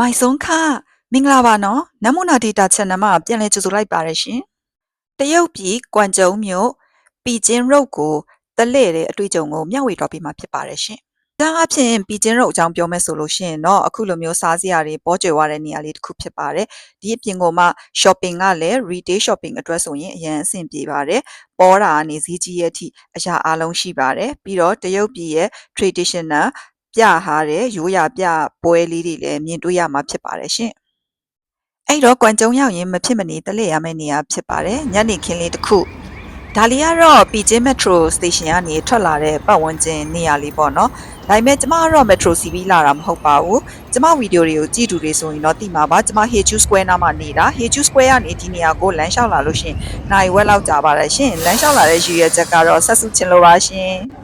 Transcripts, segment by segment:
မိုင်ဆုံးခမင်္ဂလာပါနော်နမူနာဒေတာ channel မှာပြန်လည်ကြိုဆိုလိုက်ပါရရှင်တရုတ်ပြည်ကွမ်ကျုံမြို့ပီကျင်းရုပ်ကိုတလဲ့တဲ့အတွေ့အကြုံကိုမျှဝေတော့ပေးမှာဖြစ်ပါတယ်ရှင်ဒါအဖြစ်ပီကျင်းရုပ်အကြောင်းပြောမယ်ဆိုလို့ရှိရင်တော့အခုလိုမျိုးစားစရာတွေပေါ်ကျွယ်သွားတဲ့နေရာလေးတစ်ခုဖြစ်ပါတယ်ဒီအပြင်ကမှ shopping ကလည်း retail shopping အတွက်ဆိုရင်အရင်အဆင်ပြေပါတယ်ပေါ်တာကနေဈေးကြီးရဲ့အထိအရာအလုံးရှိပါတယ်ပြီးတော့တရုတ်ပြည်ရဲ့ traditional ပြထားတဲ့ရိုးရာပြပွဲလေးတွေလည်းမြင်တွေ့ရမှာဖြစ်ပါတယ်ရှင်။အဲ့တော့ကွမ်ကျုံရောက်ရင်မဖြစ်မနေတလဲရမယ့်နေရာဖြစ်ပါတယ်။ညနေခင်းလေးတစ်ခုဒါလေးကတော့ပီကျင်း metro station ကနေထွက်လာတဲ့ပတ်ဝန်းကျင်နေရာလေးပေါ့နော်။ဒါပေမဲ့ကျမကတော့ metro စီးပြီးလာတာမဟုတ်ပါဘူး။ကျမဗီဒီယိုတွေကိုကြည့်တူတွေဆိုရင်တော့သိမှာပါ။ကျမ Heju Square နားမှာနေတာ။ Heju Square ကနေဒီနေရာကိုလမ်းလျှောက်လာလို့ရှရင်နိုင်ဝက်လောက်ကြာပါတယ်ရှင်။လမ်းလျှောက်လာတဲ့ရည်ရွယ်ချက်ကတော့ဆက်စုချင်လို့ပါရှင်။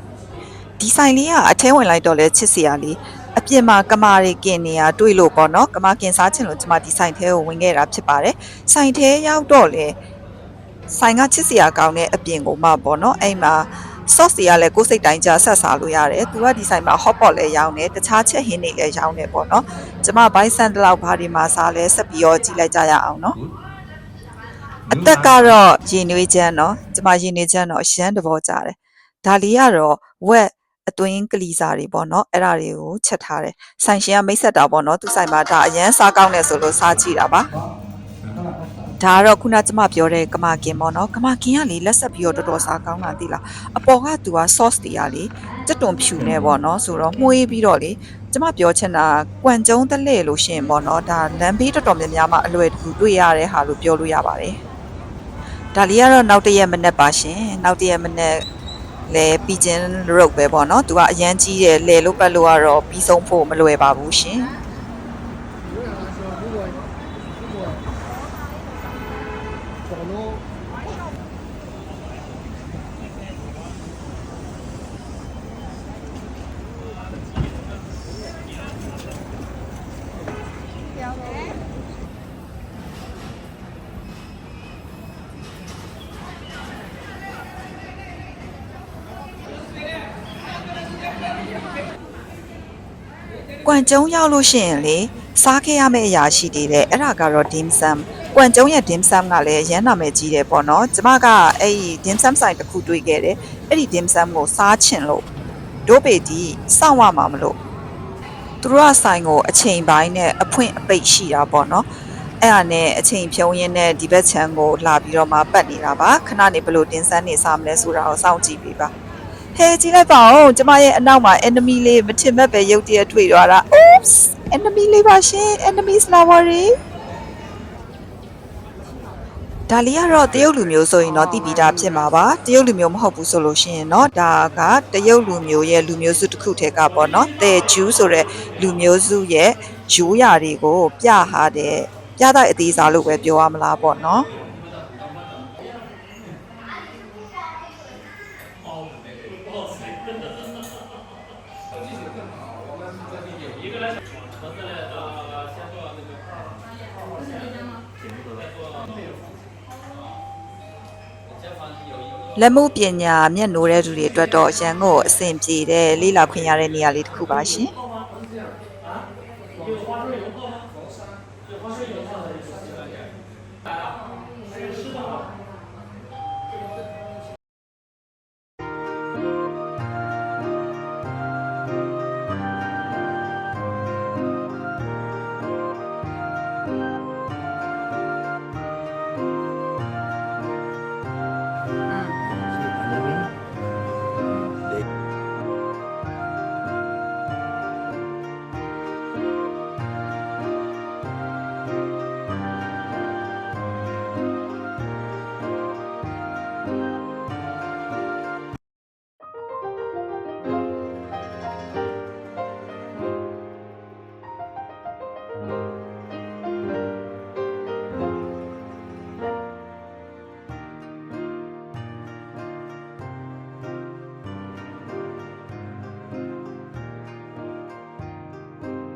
ဒီဆိုင်လေးကအထဲဝင်လိုက်တော့လဲချစ်စရာလေးအပြင်မှာကမာတွေกินနေရတွေ့လို့ပေါ့နော်ကမာกินစားချင်လို့ကျမဒီဆိုင်ထဲကိုဝင်ခဲ့တာဖြစ်ပါတယ်ဆိုင်ထဲရောက်တော့လေဆိုင်ကချစ်စရာကောင်းတဲ့အပြင်ကိုမှပေါ့နော်အဲ့မှာ sauce တွေကလည်းကိုယ်စိတ်တိုင်းကြဆက်စားလို့ရတယ်သူကဒီဆိုင်မှာ hot pot လည်းရောင်းတယ်တခြားချက်ဟင်းတွေလည်းရောင်းတယ်ပေါ့နော်ကျမဘိုင်းဆန်တလောက်ဘာဒီမှာစားလဲဆက်ပြီးတော့ကြည့်လိုက်ကြရအောင်နော်အသက်ကတော့ရင်နွေးချမ်းနော်ကျမရင်နွေးချမ်းတော့အရှမ်းတဘောကြတယ်ဒါလေးကတော့ဝက် အတွင်းကလီစာတွေပေါ့နော်အဲ့ဒါတွေကိုချက်ထားတယ်ဆိုင်ရှင်ကမိတ်ဆက်တာပေါ့နော်သူဆိုင်မှာဒါအရန်စားကောင်းတယ်ဆိုလို့စားကြည့်တာပါဒါကတော့ခုနကျမပြောတဲ့ကမာကင်ပေါ့နော်ကမာကင်ကလေလက်ဆက်ပြီးတော့တော်တော်စားကောင်းတာသိလားအပေါ်ကသူက sauce တွေကလေကြက်တွန်ဖြူနေပေါ့နော်ဆိုတော့မှုေးပြီးတော့လေကျမပြောချင်တာကွမ်ကျုံတလဲလို့ရှင်ပေါ့နော်ဒါလမ်းဘေးတော်တော်များများမှာအလွယ်တကူတွေ့ရတဲ့ဟာလို့ပြောလို့ရပါတယ်ဒါလေးကတော့နောက်တစ်ရက်မနေ့ပါရှင်နောက်တစ်ရက်မနေ့ လဲပြီးချင်းရုပ်ပဲပေါ့နော်သူကအရန်ကြီးတယ်လဲလို့ပတ်လို့ကတော့ပြီးဆုံးဖို့မလွယ်ပါဘူးရှင် ကွမ်ကျုံရောက်လို့ရှိရင်လေစားခဲ့ရမယ့်အရာရှိသေးတယ်အဲ့ဒါကတော့ dim sum ကွမ်ကျုံရဲ့ dim sum ကလည်းရမ်းနာမည်ကြီးတယ်ပေါ့နော်ကျမကအဲ့ဒီ dim sum ဆိုင်တစ်ခုတွေ့ခဲ့တယ်အဲ့ဒီ dim sum ကိုစားချင်လို့ဒိုးပေဒီစောင့်ရမှာမလို့သူတို့ကဆိုင်ကိုအချိန်ပိုင်းနဲ့အဖွင့်အပိတ်ရှိတာပေါ့နော်အဲ့ဒါနဲ့အချိန်ဖြုံးရင်းနဲ့ဒီဘက်ခြမ်းကိုလာပြီးတော့မှပတ်နေတာပါခဏနေဘလို့တင်ဆန်းနေစားမလဲဆိုတာကိုစောင့်ကြည့်ပေးပါ ဟဲကြည့်လိုက်ပါဦးကျမရဲ့အနောက်မှာ enemy လေးမထင်မဲ့ပဲရုပ်တရက်တွေ့သွားတာ oops enemy လေးပါရှင် enemy flower တွေဒါလေးကတော့တရုတ်လူမျိုးဆိုရင်တော့တည်ပြီးသားဖြစ်မှာပါတရုတ်လူမျိုးမဟုတ်ဘူးဆိုလို့ရှိရင်တော့ဒါကတရုတ်လူမျိုးရဲ့လူမျိုးစုတစ်ခုတည်းကပေါ့နော်တဲ့ဂျူးဆိုတဲ့လူမျိုးစုရဲ့ရိုးရာတွေကိုပြထားတဲ့ပြတဲ့အသေးစားလို့ပဲပြောရမလားပေါ့နော် လက်မှုပညာမျက်နှိုးတဲ့သူတွေအတွက်တော့ရန်ကုန်အဆင်ပြေတဲ့လေးလာခွင့်ရတဲ့နေရာလေးတစ်ခုပါရှင်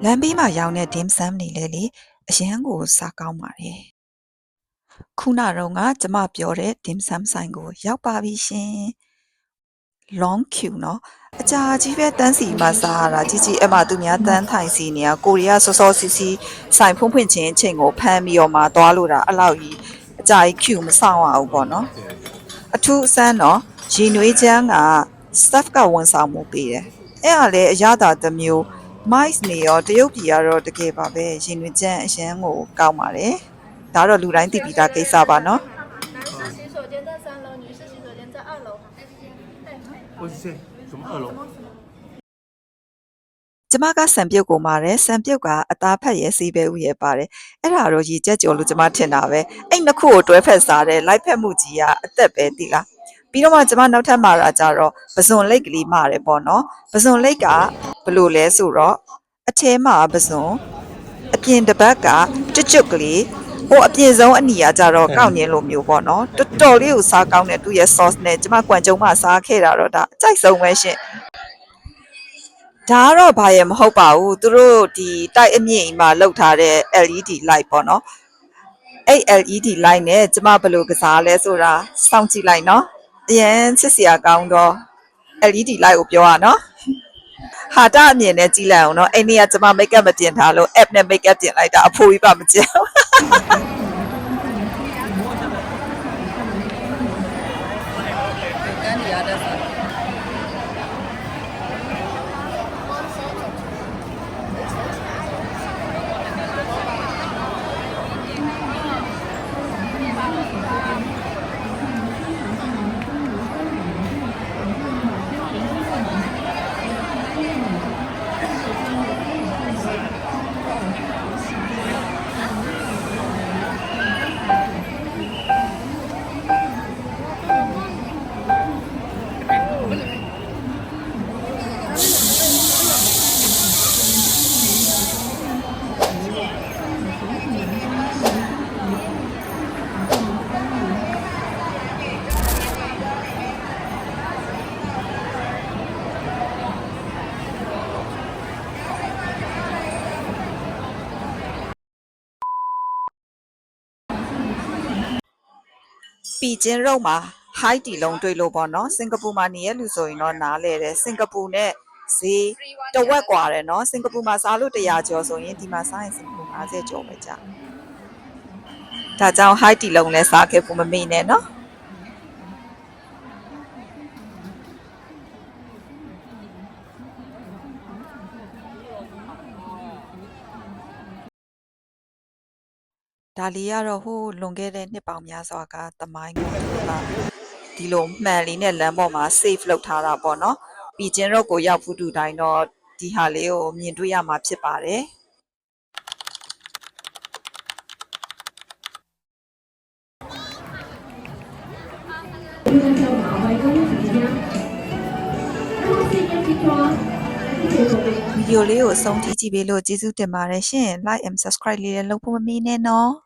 လမ်းဘေးမှာရောင်းတဲ့ dim sum တွေလည်းလေအရန်ကိုစားကောင်းပါတယ်ခုနတော့ကကျမပြောတဲ့ dim sum ဆိုင်ကိုရောက်ပါပြီရှင် long queue เนาะအကြာကြီးပဲတန်းစီမှာစားရတာကြီးကြီးအမသူများတန်းထိုင်စီနေရကိုရီးယားစောစောစီစီဆိုင်ဖွင့်ဖွင့်ချင်းအချိန်ကိုဖမ်းပြီးတော့မှသွားလို့တာအဲ့လောက်ကြီးအကြာကြီး queue မဆောင်ရဘူးပေါ့နော် အထူးအဆန်းတော့ရေနွေးချမ်းက staff ကဝန်ဆောင်မှုပေးတယ်။အဲ့ဒါလည်းအရသာတစ်မျိုး mice နေရောတရုတ်ပြည်ကတော့တကယ်ပါပဲရင်တွင်ချက်အရန်ကိုကောင်းပါတယ်ဒါတော့လူတိုင်းသိပြီးသားကိစ္စပါနော်ကျမကဆံပြုတ်ကိုမာတယ်ဆံပြုတ်ကအသားဖက်ရဲစေးပဲဥရဲပါတယ်အဲ့ဒါတော့ရေကြက်ကြော်လို့ကျမထင်တာပဲအဲ့နှစ်ခုကိုတွဲဖက်စားတယ်လိုက်ဖက်မှုကြီးကအသက်ပဲတိလား ပြီးတော့မှကျမနောက်ထပ်မာတာကြတော့ပဇွန်လိတ်ကလေးမာတယ်ပေါ့နော်။ပဇွန်လိတ်ကဘယ်လိုလဲဆိုတော့အထဲမှာပဇွန်အပြင်တစ်ပတ်ကကျွတ်ကျွတ်ကလေးဟိုအပြင်ဆုံးအနီကကြတော့ကောက်ညင်းလိုမျိုးပေါ့နော်တော်တော်လေးကိုစားကောင်းတဲ့သူ့ရဲ့ sauce နဲ့ကျမကွမ်ကြုံမှစားခဲ့တာတော့ဒါအကြိုက်ဆုံးပဲရှင်ဒါကတော့ဘာရဲ့မဟုတ်ပါဘူးသူတို့ဒီတိုက်အမြင့်ကြီးမှာလောက်ထားတဲ့ LED light ပေါ့နော်အဲ့ LED light နဲ့ကျမဘယ်လိုကစားလဲဆိုတာစောင့်ကြည့်လိုက်နော် အရင်ချစ်စရာကောင်းတော့ LED light ကိုပြောရနော်ဟာတာအမြင်နဲ့ကြည့်လိုက်အောင်နော်အဲ့နေ့ကကျမ make up မပြင်ထားလို့ app နဲ့ make up ပြင်လိုက်တာအဖိုးကြီးပါမကျန် ပီကျင်းရုံမှာ high တီလုံးတွေ့လို့ပေါ့နော်စင်ကာပူမှာနေရလူဆိုရင်တော့နားလဲတယ်စင်ကာပူနဲ့ဈေးတဝက်กว่าတယ်နော်စင်ကာပူမှာစားလို့100ကျော်ဆိုရင်ဒီမှာစားရင်စင်ကာပူ50ကျော်ပဲကြာဒါကြောင့် high တီလုံးလဲစားခဲ့ဖို့မမေ့နဲ့နော် ဒါလေးကတော့ဟိုးလွန်ခဲ့တဲ့နှစ်ပေါင်းများစွာကတမိုင်းကိုသူကဒီလိုမှန်လေးနဲ့လမ်းပေါ်မှာ save လုပ်ထားတာပေါ့နော်။ပြီးချင်းတော့ကိုရောက်ဖူးတူတိုင်းတော့ဒီဟာလေးကိုမြင်တွေ့ရမှာဖြစ်ပါတယ်။ဗီဒီယိုလေးကိုအဆုံးထိကြည့်ပေးလို့ကျေးဇူးတင်ပါတယ်ရှင် like and subscribe လေးလည်းလုပ်ဖို့မမေ့နဲ့နော်